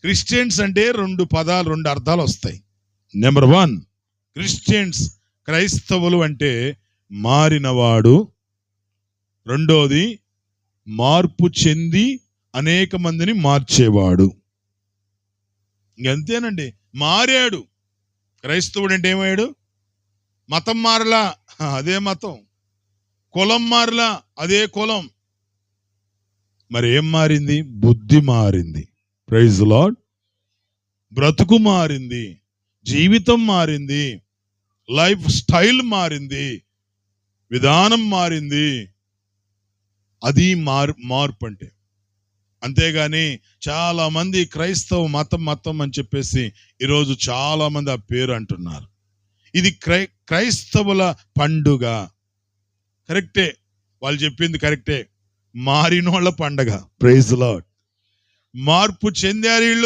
Christians అంటే రెండు పదాలు రెండు అర్థాలు వస్తాయి. నెంబర్ వన్ క్రిస్టియన్స్ క్రైస్తవులు అంటే మారినవాడు. రెండోది మార్పు చెంది అనేక మందిని మార్చేవాడు. ఇంకంతేనండి మారాడు. క్రైస్తవుడు అంటే ఏమయ్యాడు? మతం మారలా అదే మతం. కులం మారలా అదే కులం. మరి ఏం మారింది? బుద్ధి మారింది. ప్రైజ్ లాడ్ బ్రతుకు మారింది జీవితం మారింది లైఫ్ స్టైల్ మారింది విధానం మారింది. అది మార్ మార్పు అంటే. అంతేగాని చాలా మంది క్రైస్తవ మతం మతం అని చెప్పేసి ఈరోజు చాలా మంది ఆ పేరు అంటున్నారు. ఇది క్రై క్రైస్తవుల పండుగ. కరెక్టే. వాళ్ళు చెప్పింది కరెక్టే. మారినోళ్ళ పండగ. ప్రైజ్ లాడ్ మార్పు చెందారు వీళ్ళు.